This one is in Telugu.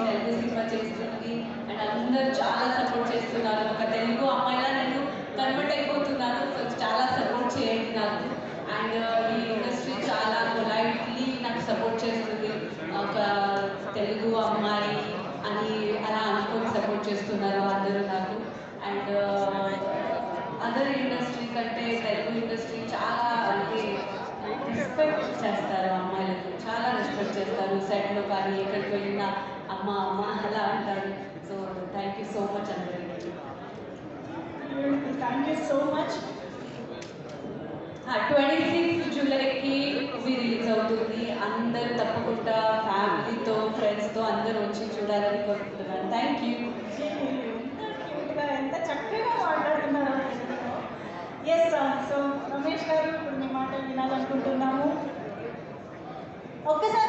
తెలుగు సినిమా చేస్తుంది అండ్ అందరూ చాలా సపోర్ట్ చేస్తున్నారు ఒక తెలుగు అమ్మాయిలా నేను కన్వర్ట్ అయిపోతున్నాను సో చాలా సపోర్ట్ చేయండి నాకు అండ్ ఈ ఇండస్ట్రీ చాలా పొలైట్లీ నాకు సపోర్ట్ చేస్తుంది ఒక తెలుగు అమ్మాయి అని అలా అనుకోని సపోర్ట్ చేస్తున్నారు అందరూ నాకు అండ్ అదర్ ఇండస్ట్రీ కంటే తెలుగు ఇండస్ట్రీ చాలా అంటే రెస్పెక్ట్ చేస్తారు అమ్మాయిలకు చాలా రెస్పెక్ట్ చేస్తారు సెట్లో కానీ ఎక్కడికి వెళ్ళినా అమ్మ అమ్మ అలా అంటారు. So thank you so much అందరికీ thank you so much twenty sixth జూలైకి movie release అవుతుంది. అందరూ తప్పకుండా ఫ్యామిలీతో ఫ్రెండ్స్తో అందరూ వచ్చి చూడాలని కోరుకుంటున్నాను. థ్యాంక్ యూ ఎంత చక్కగా మాట్లాడుతున్నారు. ఎస్ సో రమేష్ గారు ఇప్పుడు మీ మాట వినాలనుకుంటున్నాము. ఒక్కసారి